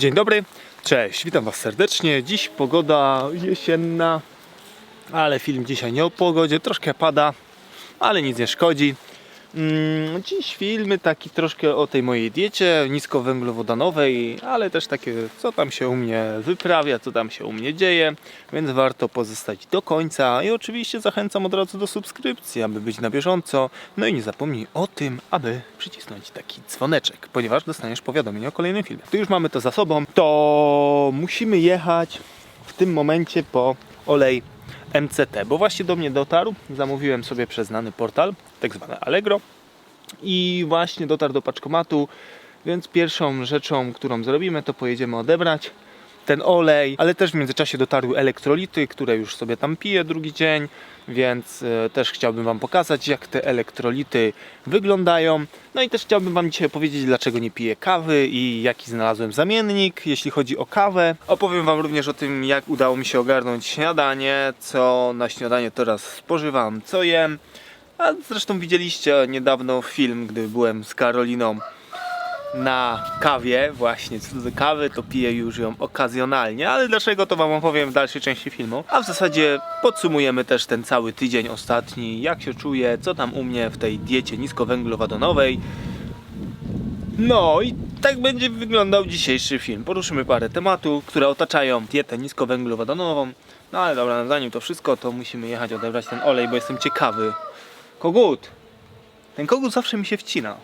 Dzień dobry, cześć, witam Was serdecznie. Dziś pogoda jesienna, ale film dzisiaj nie o pogodzie, troszkę pada, ale nic nie szkodzi. Mm, Dziś filmy taki troszkę o tej mojej diecie niskowęglowodanowej, ale też takie co tam się u mnie wyprawia, co tam się u mnie dzieje, więc warto pozostać do końca i oczywiście zachęcam od razu do subskrypcji, aby być na bieżąco. No i nie zapomnij o tym, aby przycisnąć taki dzwoneczek, ponieważ dostaniesz powiadomienie o kolejnym filmie. Gdy już mamy to za sobą, to musimy jechać w tym momencie po olej MCT, bo właśnie do mnie dotarł. Zamówiłem sobie przez znany portal, tak zwane Allegro. I właśnie dotarł do paczkomatu, więc pierwszą rzeczą, którą zrobimy, to pojedziemy odebrać ten olej, ale też w międzyczasie dotarły elektrolity, które już sobie tam piję drugi dzień, więc e, też chciałbym Wam pokazać, jak te elektrolity wyglądają. No i też chciałbym Wam dzisiaj powiedzieć, dlaczego nie piję kawy i jaki znalazłem zamiennik, jeśli chodzi o kawę. Opowiem Wam również o tym, jak udało mi się ogarnąć śniadanie, co na śniadanie teraz spożywam, co jem. A zresztą widzieliście niedawno film, gdy byłem z Karoliną na kawie, właśnie co do kawy, to piję już ją okazjonalnie, ale dlaczego to Wam opowiem w dalszej części filmu. A w zasadzie podsumujemy też ten cały tydzień ostatni, jak się czuję, co tam u mnie w tej diecie niskowęglowodanowej. No i tak będzie wyglądał dzisiejszy film. Poruszymy parę tematów, które otaczają dietę niskowęglowodanową. No ale dobra, zanim to wszystko, to musimy jechać odebrać ten olej, bo jestem ciekawy. Kogut! Ten kogut zawsze mi się wcina.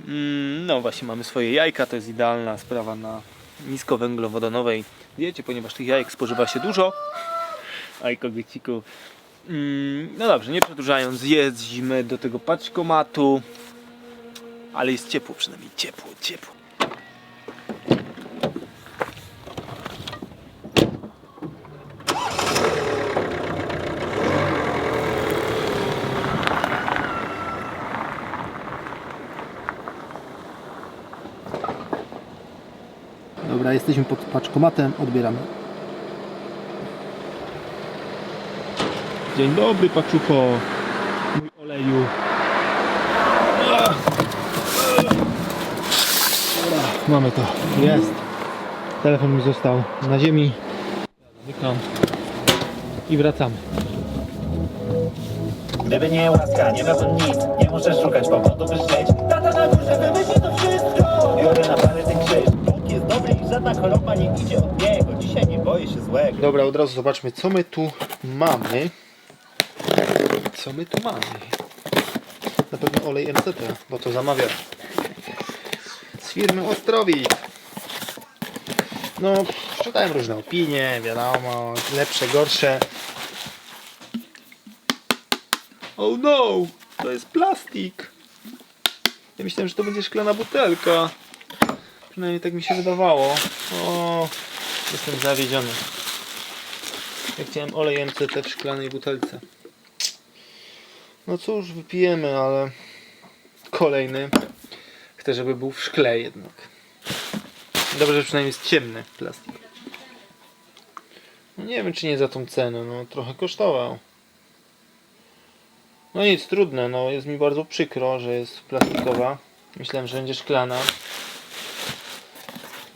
Mm, No właśnie, mamy swoje jajka, to jest idealna sprawa na niskowęglowodanowej diecie, ponieważ tych jajek spożywa się dużo. Aj koguciku. Mm, No dobrze, nie przedłużając, jeździmy do tego paczkomatu. Ale jest ciepło, przynajmniej ciepło, ciepło. Dobra, jesteśmy pod paczkomatem, odbieramy. Dzień dobry, paczucho. Mój oleju. Dobra, mamy to. Jest. Telefon mi został na ziemi. Zamykam. I wracamy. Gdyby nie łaska, nie miałbym nic Nie muszę szukać powodu, by żyć idzie od niego Dzisiaj nie boję się złego Dobra, od razu zobaczmy, co my tu mamy. Co my tu mamy? Na pewno olej MCT, bo to zamawia z firmy Ostrowik. No, czytałem różne opinie, wiadomo, lepsze, gorsze. Oh no, to jest plastik. Ja myślałem, że to będzie szklana butelka. Przynajmniej tak mi się wydawało. O, jestem zawiedziony. Ja chciałem olej MCT w szklanej butelce. No cóż, wypijemy, ale kolejny. Chcę, żeby był w szkle jednak. Dobrze, że przynajmniej jest ciemny plastik. No nie wiem, czy nie za tą cenę. No trochę kosztował. No nic, trudne. No jest mi bardzo przykro, że jest plastikowa. Myślałem, że będzie szklana.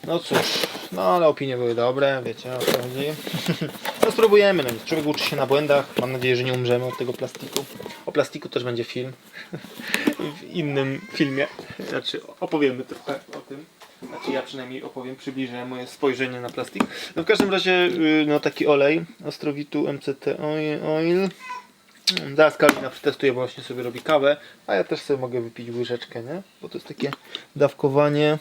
No cóż, no ale opinie były dobre, wiecie o co chodzi. No spróbujemy, no. Człowiek uczy się na błędach. Mam nadzieję, że nie umrzemy od tego plastiku. O plastiku też będzie film. W innym filmie. Znaczy opowiemy trochę o tym. Znaczy ja przynajmniej opowiem, przybliżę moje spojrzenie na plastik. No w każdym razie yy, no taki olej Ostrowitu MCT Oil. oil. Zaraz Kalina przetestuje, bo właśnie sobie robi kawę, a ja też sobie mogę wypić łyżeczkę, nie? Bo to jest takie dawkowanie.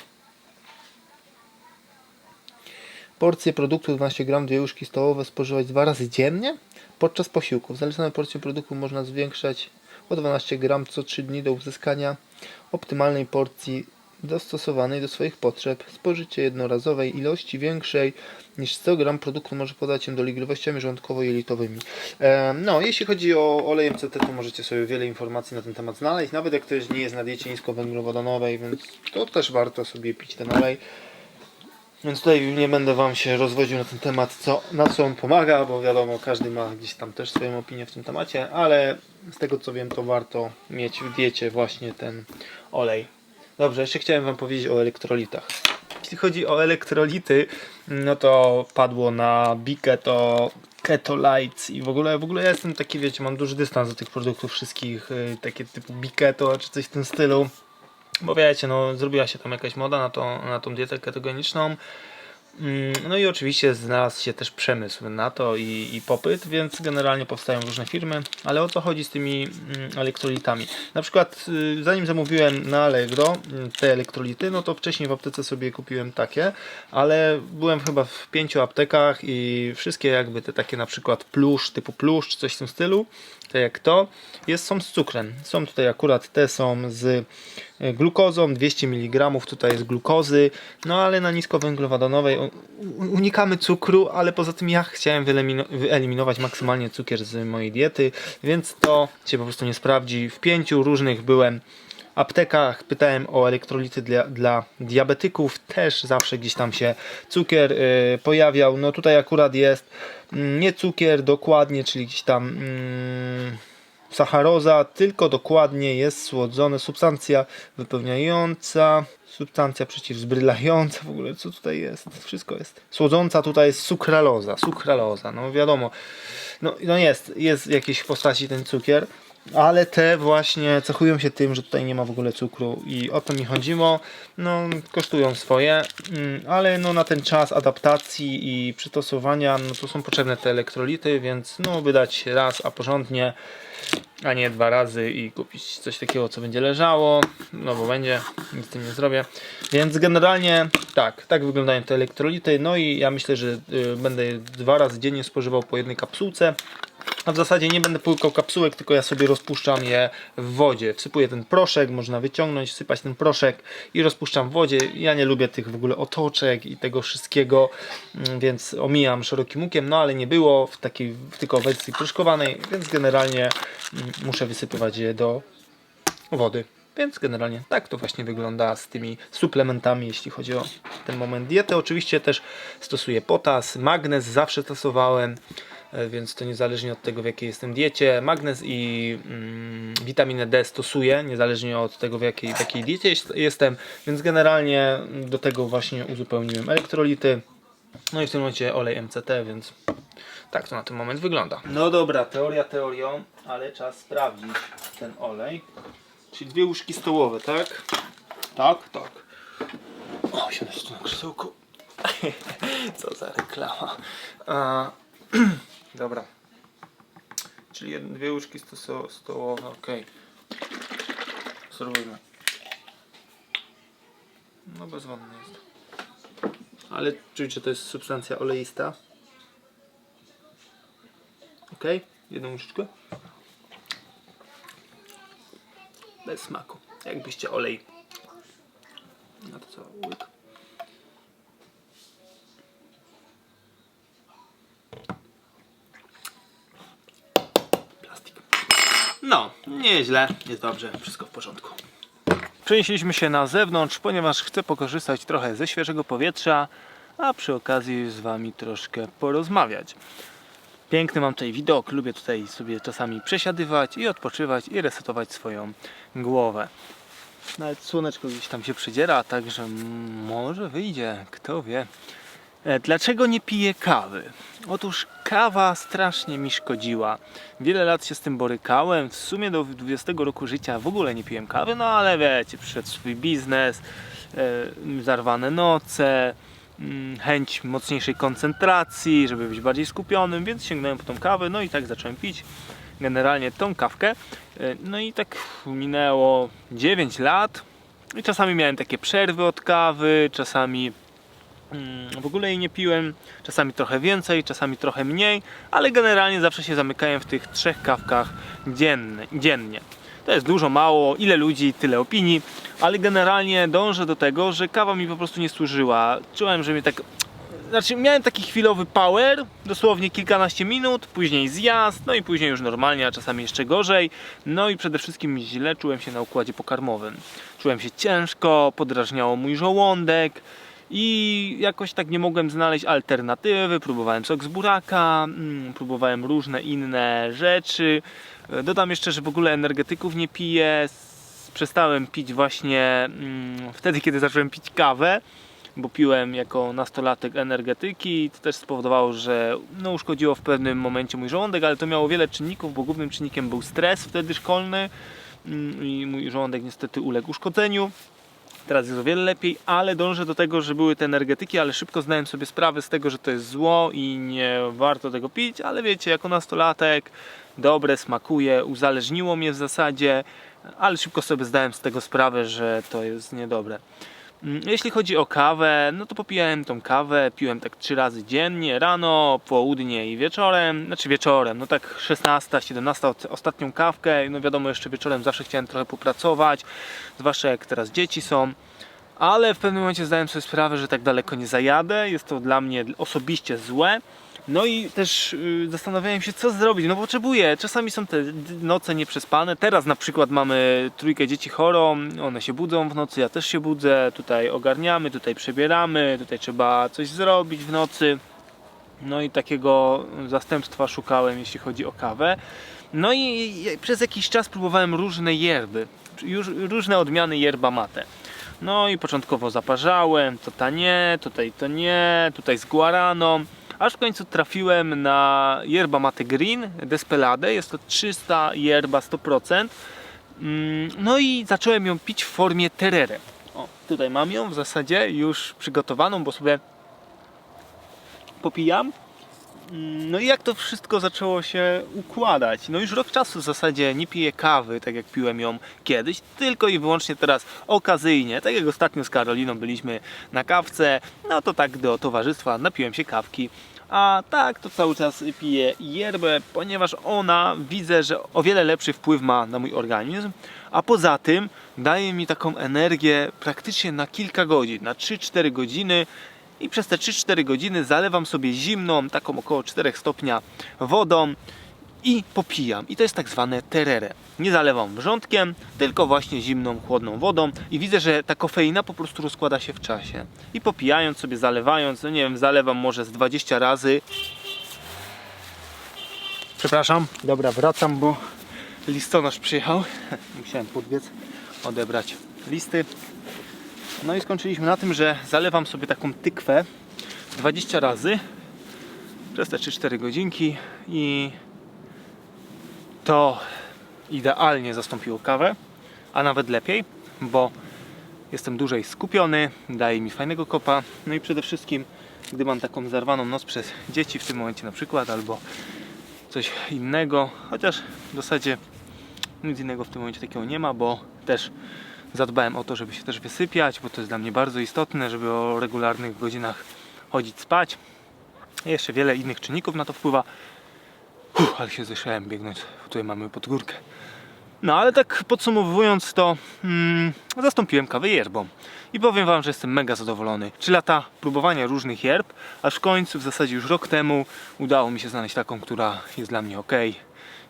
Porcje produktu 12 gram, dwie łyżki stołowe spożywać dwa razy dziennie podczas posiłków. Zalecaną porcję produktu można zwiększać o 12 gram co 3 dni do uzyskania optymalnej porcji dostosowanej do swoich potrzeb. Spożycie jednorazowej ilości większej niż 100 gram produktu może podać się dolegliwościami żołądkowo-jelitowymi. E, no, jeśli chodzi o olej MCT, to możecie sobie wiele informacji na ten temat znaleźć, nawet jak ktoś nie jest na diecie niskowęglowodanowej, więc to też warto sobie pić ten olej. Więc tutaj nie będę Wam się rozwodził na ten temat, co, na co on pomaga, bo wiadomo, każdy ma gdzieś tam też swoją opinię w tym temacie, ale z tego co wiem, to warto mieć w diecie właśnie ten olej. Dobrze, jeszcze chciałem Wam powiedzieć o elektrolitach. jeśli chodzi o elektrolity, no to padło na Bikę to Keto Lights i w ogóle, w ogóle ja jestem taki, wiecie, mam duży dystans do tych produktów wszystkich, y, takie typu Biketo czy coś w tym stylu. Bo wiecie, no zrobiła się tam jakaś moda na, to, na tą dietę ketogeniczną. Mm, No i oczywiście znalazł się też przemysł na to i, i popyt, więc generalnie powstają różne firmy. Ale o co chodzi z tymi mm, elektrolitami? Na przykład y, zanim zamówiłem na Allegro mm, te elektrolity, no to wcześniej w aptece sobie kupiłem takie, ale byłem chyba w pięciu aptekach i wszystkie jakby te takie na przykład plusz, typu plusz czy coś w tym stylu, te jak to, jest, są z cukrem. Są tutaj akurat te są z e, glukozą, 200 mg tutaj jest glukozy, no ale na niskowęglowodanowej unikamy cukru, ale poza tym ja chciałem wyelimino- wyeliminować maksymalnie cukier z mojej diety, więc to się po prostu nie sprawdzi. W pięciu różnych byłem aptekach, pytałem o elektrolity dla, dla diabetyków, też zawsze gdzieś tam się cukier y, pojawiał. No tutaj akurat jest mm, nie cukier dokładnie, czyli gdzieś tam mm, sacharoza, tylko dokładnie jest słodzone substancja wypełniająca, substancja przeciwzbrylająca, w ogóle co tutaj jest, wszystko jest. Słodząca tutaj jest sukraloza, sukraloza, no wiadomo, no, no jest, jest w jakiejś postaci ten cukier, ale te właśnie cechują się tym, że tutaj nie ma w ogóle cukru i o to mi chodziło. No, kosztują swoje, mm, ale no na ten czas adaptacji i przystosowania, no to są potrzebne te elektrolity, więc no wydać raz, a porządnie, a nie dwa razy i kupić coś takiego, co będzie leżało, no bo będzie, nic z tym nie zrobię. Więc generalnie tak, tak wyglądają te elektrolity, no i ja myślę, że y, będę dwa razy dziennie spożywał po jednej kapsułce. A w zasadzie nie będę płykał kapsułek, tylko ja sobie rozpuszczam je w wodzie. Wsypuję ten proszek, można wyciągnąć, wsypać ten proszek i rozpuszczam w wodzie. Ja nie lubię tych w ogóle otoczek i tego wszystkiego, mm, więc omijam szerokim łukiem, no ale nie było w takiej tylko wersji proszkowanej, więc generalnie mm, muszę wysypywać je do wody. Więc generalnie tak to właśnie wygląda z tymi suplementami, jeśli chodzi o ten moment diety. Oczywiście też stosuję potas, magnez zawsze stosowałem, więc to niezależnie od tego w jakiej jestem diecie. Magnez i mm, witaminę D stosuję, niezależnie od tego w jakiej, w jakiej diecie jest- jestem, więc generalnie do tego właśnie uzupełniłem elektrolity. No i w tym momencie olej MCT, więc tak to na ten moment wygląda. No dobra, teoria teorią, ale czas sprawdzić ten olej. Czyli dwie łyżki stołowe, tak? Tak, tak. O, siadaj tu na krzesełku. Co za reklama. dobra. Czyli jedne, dwie łyżki stoso, stołowe, ok. Spróbujmy. No bezwonny jest. Ale czuć, że to jest substancja oleista. Ok, jedną łyżeczkę. Bez smaku. Jakbyście olej. No to co, łyk. Plastik. No, nieźle, jest dobrze, wszystko w porządku. Przenieśliśmy się na zewnątrz, ponieważ chcę pokorzystać trochę ze świeżego powietrza, a przy okazji z Wami troszkę porozmawiać. Piękny mam tutaj widok, lubię tutaj sobie czasami przesiadywać i odpoczywać i resetować swoją głowę. Nawet słoneczko gdzieś tam się przedziera, także może wyjdzie, kto wie. E, Dlaczego nie piję kawy? Otóż kawa strasznie mi szkodziła. Wiele lat się z tym borykałem. W sumie do 20 roku życia w ogóle nie piłem kawy, no ale wiecie, przyszedł swój biznes, e, zarwane noce, mm, chęć mocniejszej koncentracji, żeby być bardziej skupionym, więc sięgnąłem po tą kawę, no i tak zacząłem pić generalnie tą kawkę. E, No i tak minęło 9 lat i czasami miałem takie przerwy od kawy, czasami w ogóle jej nie piłem, czasami trochę więcej, czasami trochę mniej, ale generalnie zawsze się zamykałem w tych trzech kawkach dziennie. dziennie. To jest dużo, mało, ile ludzi, tyle opinii, ale generalnie dążę do tego, że kawa mi po prostu nie służyła. Czułem, że mnie tak znaczy miałem taki chwilowy power, dosłownie kilkanaście minut, później zjazd, no i później już normalnie, a czasami jeszcze gorzej. No i przede wszystkim źle czułem się na układzie pokarmowym. Czułem się ciężko, podrażniało mój żołądek i jakoś tak nie mogłem znaleźć alternatywy. Próbowałem sok z buraka, mm, próbowałem różne inne rzeczy. E, Dodam jeszcze, że w ogóle energetyków nie piję. Przestałem pić właśnie mm, wtedy, kiedy zacząłem pić kawę. bo piłem jako nastolatek energetyki i to też spowodowało, że no, uszkodziło w pewnym momencie mój żołądek, ale to miało wiele czynników, bo głównym czynnikiem był stres wtedy szkolny mm, i mój żołądek niestety uległ uszkodzeniu. Teraz jest o wiele lepiej, ale dążę do tego, że były te energetyki, ale szybko zdałem sobie sprawę z tego, że to jest zło i nie warto tego pić, ale wiecie, jako nastolatek dobre, smakuje, uzależniło mnie w zasadzie, ale szybko sobie zdałem z tego sprawę, że to jest niedobre. Mm, Jeśli chodzi o kawę, no to popijałem tą kawę, piłem tak trzy razy dziennie, rano, południe i wieczorem, znaczy wieczorem, no tak 16, 17 od- ostatnią kawkę, no wiadomo jeszcze wieczorem zawsze chciałem trochę popracować, zwłaszcza jak teraz dzieci są, ale w pewnym momencie zdałem sobie sprawę, że tak daleko nie zajadę, jest to dla mnie osobiście złe. No i też y, zastanawiałem się, co zrobić. No potrzebuję. Czasami są te noce nieprzespane. Teraz na przykład mamy trójkę dzieci chorą. One się budzą w nocy, ja też się budzę. Tutaj ogarniamy, tutaj przebieramy, tutaj trzeba coś zrobić w nocy. No i takiego zastępstwa szukałem, jeśli chodzi o kawę. No i i przez jakiś czas próbowałem różne yerby, już różne odmiany yerba mate. No i początkowo zaparzałem, to ta nie, tutaj to nie, tutaj z guaraną. Aż w końcu trafiłem na yerba mate green, despelade, jest to 300 yerba 100%. Mm, No i zacząłem ją pić w formie terere. O, tutaj mam ją w zasadzie już przygotowaną, bo sobie popijam. Mm, No i jak to wszystko zaczęło się układać? No już rok czasu w zasadzie nie piję kawy, tak jak piłem ją kiedyś, tylko i wyłącznie teraz okazyjnie. Tak jak ostatnio z Karoliną byliśmy na kawce, no to tak do towarzystwa napiłem się kawki. A tak, to cały czas piję yerbę, ponieważ ona widzę, że o wiele lepszy wpływ ma na mój organizm. A poza tym daje mi taką energię praktycznie na kilka godzin, na 3-4 godziny i przez te 3-4 godziny zalewam sobie zimną, taką około 4 stopnia wodą i popijam. I to jest tak zwane terere. Nie zalewam wrzątkiem, tylko właśnie zimną, chłodną wodą i widzę, że ta kofeina po prostu rozkłada się w czasie. I popijając sobie, zalewając, no nie wiem, zalewam może z 20 razy. Przepraszam, dobra, wracam, bo listonosz przyjechał. Musiałem podbiec, odebrać listy. No i skończyliśmy na tym, że zalewam sobie taką tykwę 20 razy. Przez te 3-4 godzinki i to idealnie zastąpiło kawę, a nawet lepiej, bo jestem dłużej skupiony, daje mi fajnego kopa, no i przede wszystkim gdy mam taką zarwaną noc przez dzieci w tym momencie na przykład, albo coś innego, chociaż w zasadzie nic innego w tym momencie takiego nie ma, bo też zadbałem o to, żeby się też wysypiać, bo to jest dla mnie bardzo istotne, żeby o regularnych godzinach chodzić spać. Jeszcze wiele innych czynników na to wpływa. Uff, ale się zeszłem biegnąc. Tutaj mamy pod górkę. No ale tak podsumowując to, mm, zastąpiłem kawę yerbą. I powiem Wam, że jestem mega zadowolony. 3 lata próbowania różnych yerb, aż w końcu, w zasadzie już rok temu, udało mi się znaleźć taką, która jest dla mnie ok.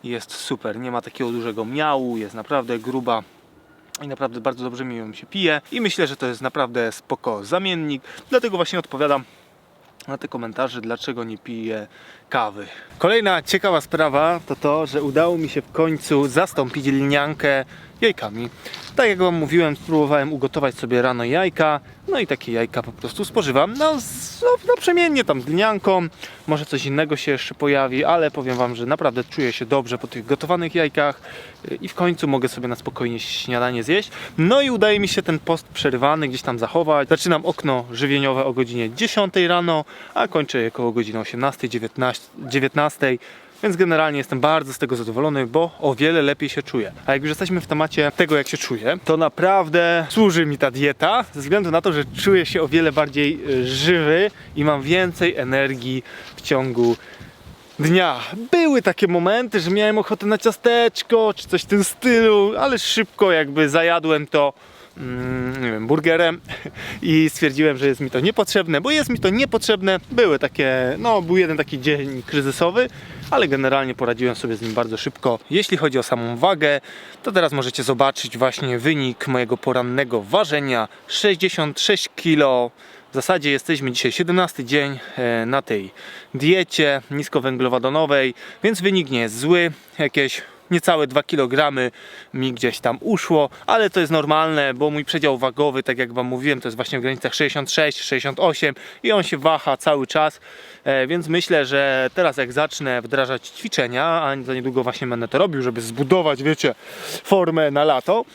Jest super, nie ma takiego dużego miału, jest naprawdę gruba, i naprawdę bardzo dobrze mi ją się pije i myślę, że to jest naprawdę spoko zamiennik, dlatego właśnie odpowiadam na te komentarze, dlaczego nie piję kawy. Kolejna ciekawa sprawa to to, że udało mi się w końcu zastąpić lniankę jajkami. Tak jak Wam mówiłem, spróbowałem ugotować sobie rano jajka, no i takie jajka po prostu spożywam. No, z, no naprzemiennie tam z lnianką, może coś innego się jeszcze pojawi, ale powiem Wam, że naprawdę czuję się dobrze po tych gotowanych jajkach y, i w końcu mogę sobie na spokojnie śniadanie zjeść. No i udaje mi się ten post przerywany gdzieś tam zachować. Zaczynam okno żywieniowe o godzinie 10 rano, a kończę je około godziny 18, 19, 19. Więc generalnie jestem bardzo z tego zadowolony, bo o wiele lepiej się czuję. A jak już jesteśmy w temacie tego, jak się czuję, to naprawdę służy mi ta dieta, ze względu na to, że czuję się o wiele bardziej y, żywy i mam więcej energii w ciągu dnia. Były takie momenty, że miałem ochotę na ciasteczko czy coś w tym stylu, ale szybko jakby zajadłem to mm, nie wiem, burgerem i stwierdziłem, że jest mi to niepotrzebne, bo jest mi to niepotrzebne. Były takie, no był jeden taki dzień kryzysowy, ale generalnie poradziłem sobie z nim bardzo szybko. Jeśli chodzi o samą wagę, to teraz możecie zobaczyć właśnie wynik mojego porannego ważenia 66 kg. W zasadzie jesteśmy dzisiaj 17 dzień e, na tej diecie niskowęglowodanowej, więc wynik nie jest zły. Jakieś niecałe 2 kg mi gdzieś tam uszło, ale to jest normalne, bo mój przedział wagowy, tak jak Wam mówiłem, to jest właśnie w granicach 66, 68 i on się waha cały czas, e, więc myślę, że teraz jak zacznę wdrażać ćwiczenia, a za niedługo właśnie będę to robił, żeby zbudować, wiecie, formę na lato,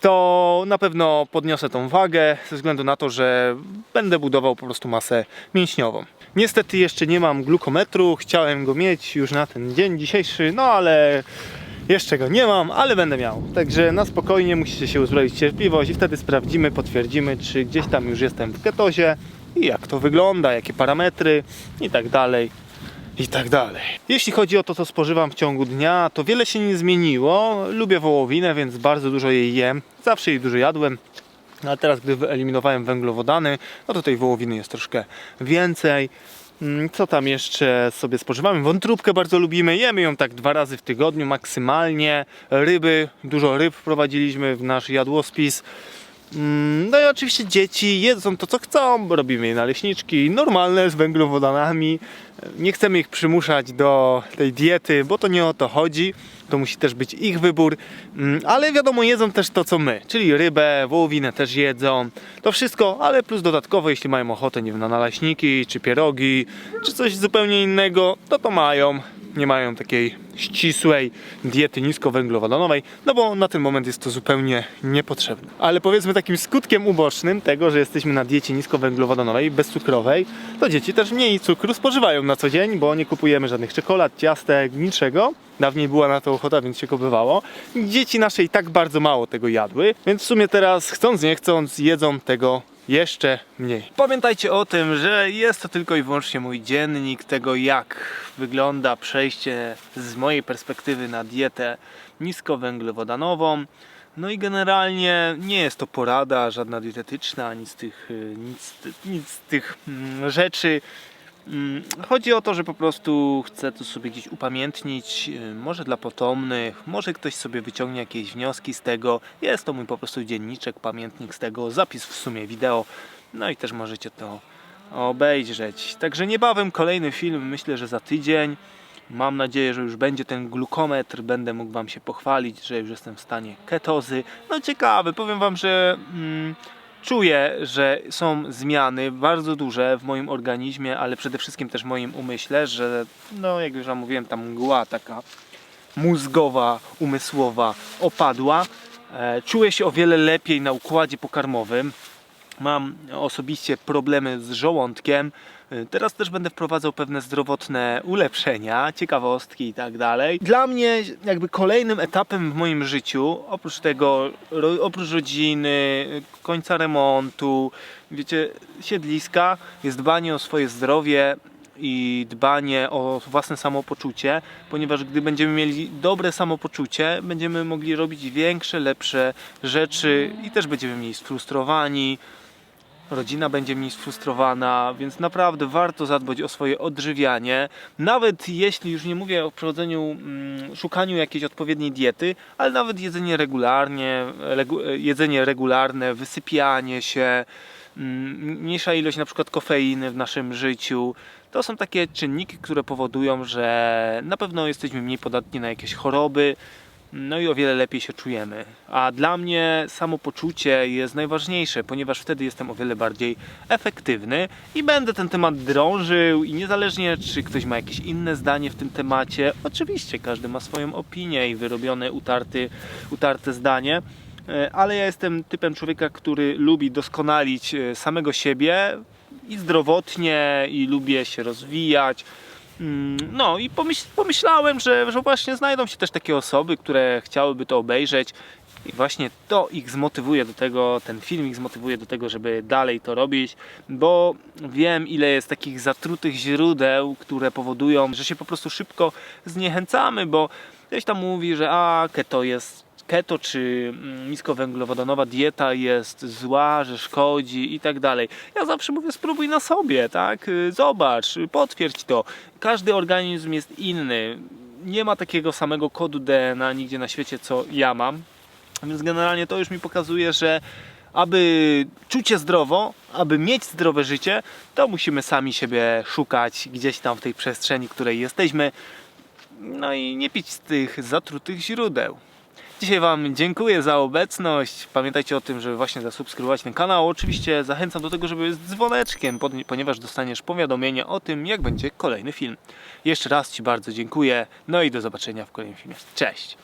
to na pewno podniosę tą wagę ze względu na to, że będę budował po prostu masę mięśniową. Niestety jeszcze nie mam glukometru, chciałem go mieć już na ten dzień dzisiejszy, no ale jeszcze go nie mam, ale będę miał. Także na spokojnie musicie się uzbroić cierpliwość i wtedy sprawdzimy, potwierdzimy, czy gdzieś tam już jestem w ketozie i jak to wygląda, jakie parametry i tak dalej i tak dalej. Jeśli chodzi o to, co spożywam w ciągu dnia, to wiele się nie zmieniło. Lubię wołowinę, więc bardzo dużo jej jem. Zawsze jej dużo jadłem. Ale teraz, gdy wyeliminowałem węglowodany, no to tej wołowiny jest troszkę więcej. Mm, Co tam jeszcze sobie spożywamy? Wątróbkę bardzo lubimy, jemy ją tak dwa razy w tygodniu maksymalnie. Ryby, dużo ryb wprowadziliśmy w nasz jadłospis. Mm, No i oczywiście dzieci jedzą to co chcą, robimy je naleśniczki normalne z węglowodanami. Nie chcemy ich przymuszać do tej diety, bo to nie o to chodzi. To musi też być ich wybór, Mm, ale wiadomo, jedzą też to co my, czyli rybę, wołowinę też jedzą. To wszystko, ale plus dodatkowo, jeśli mają ochotę, nie wiem, na naleśniki, czy pierogi, czy coś zupełnie innego, to to mają nie mają takiej ścisłej diety niskowęglowodanowej, no bo na ten moment jest to zupełnie niepotrzebne. Ale powiedzmy takim skutkiem ubocznym tego, że jesteśmy na diecie niskowęglowodanowej, bezcukrowej, to dzieci też mniej cukru spożywają na co dzień, bo nie kupujemy żadnych czekolad, ciastek, niczego. Dawniej była na to ochota, więc się kupowało. Dzieci nasze i tak bardzo mało tego jadły, więc w sumie teraz chcąc nie chcąc jedzą tego jeszcze mniej. Pamiętajcie o tym, że jest to tylko i wyłącznie mój dziennik tego, jak wygląda przejście z mojej perspektywy na dietę niskowęglowodanową. No i generalnie nie jest to porada żadna dietetyczna, ani z tych, y, nic, nic z tych mm, rzeczy. Mm, Chodzi o to, że po prostu chcę to sobie gdzieś upamiętnić, y, może dla potomnych, może ktoś sobie wyciągnie jakieś wnioski z tego. Jest to mój po prostu dzienniczek, pamiętnik z tego, zapis w sumie wideo. No i też możecie to obejrzeć. Także niebawem kolejny film, myślę, że za tydzień. Mam nadzieję, że już będzie ten glukometr, będę mógł Wam się pochwalić, że już jestem w stanie ketozy. No ciekawe, powiem Wam, że mm, czuję, że są zmiany bardzo duże w moim organizmie, ale przede wszystkim też w moim umyśle, że no jak już Wam mówiłem, ta mgła taka mózgowa, umysłowa opadła. E, Czuję się o wiele lepiej na układzie pokarmowym. Mam osobiście problemy z żołądkiem. Y, Teraz też będę wprowadzał pewne zdrowotne ulepszenia, ciekawostki i tak dalej. Dla mnie jakby kolejnym etapem w moim życiu, oprócz tego, oprócz rodziny, końca remontu, wiecie, siedliska, jest dbanie o swoje zdrowie i dbanie o własne samopoczucie, ponieważ gdy będziemy mieli dobre samopoczucie, będziemy mogli robić większe, lepsze rzeczy i też będziemy mniej sfrustrowani, rodzina będzie mniej sfrustrowana, więc naprawdę warto zadbać o swoje odżywianie. Nawet jeśli już nie mówię o prowadzeniu, mm, szukaniu jakiejś odpowiedniej diety, ale nawet jedzenie regularnie, regu, jedzenie regularne, wysypianie się, mm, mniejsza ilość na przykład kofeiny w naszym życiu. To są takie czynniki, które powodują, że na pewno jesteśmy mniej podatni na jakieś choroby, no i o wiele lepiej się czujemy. A dla mnie samopoczucie jest najważniejsze, ponieważ wtedy jestem o wiele bardziej efektywny i będę ten temat drążył i niezależnie czy ktoś ma jakieś inne zdanie w tym temacie, oczywiście każdy ma swoją opinię i wyrobione utarty, utarte zdanie. E, Ale ja jestem typem człowieka, który lubi doskonalić e, samego siebie i zdrowotnie, i lubię się rozwijać. Mm, No i pomyśl, pomyślałem, że, że właśnie znajdą się też takie osoby, które chciałyby to obejrzeć. I właśnie to ich zmotywuje do tego, ten film ich zmotywuje do tego, żeby dalej to robić, bo wiem ile jest takich zatrutych źródeł, które powodują, że się po prostu szybko zniechęcamy, bo ktoś tam mówi, że a keto jest keto czy mm, niskowęglowodanowa dieta jest zła, że szkodzi i tak dalej. Ja zawsze mówię spróbuj na sobie, tak? Y, Zobacz, y, potwierdź to. Każdy organizm jest inny. Nie ma takiego samego kodu DNA nigdzie na świecie, co ja mam. Więc generalnie to już mi pokazuje, że aby czuć się zdrowo, aby mieć zdrowe życie, to musimy sami siebie szukać gdzieś tam w tej przestrzeni, w której jesteśmy. no i nie pić z tych zatrutych źródeł. Dzisiaj Wam dziękuję za obecność. Pamiętajcie o tym, żeby właśnie zasubskrybować ten kanał. Oczywiście zachęcam do tego, żeby z dzwoneczkiem, ponieważ dostaniesz powiadomienie o tym, jak będzie kolejny film. Jeszcze raz Ci bardzo dziękuję. No i do zobaczenia w kolejnym filmie. Cześć!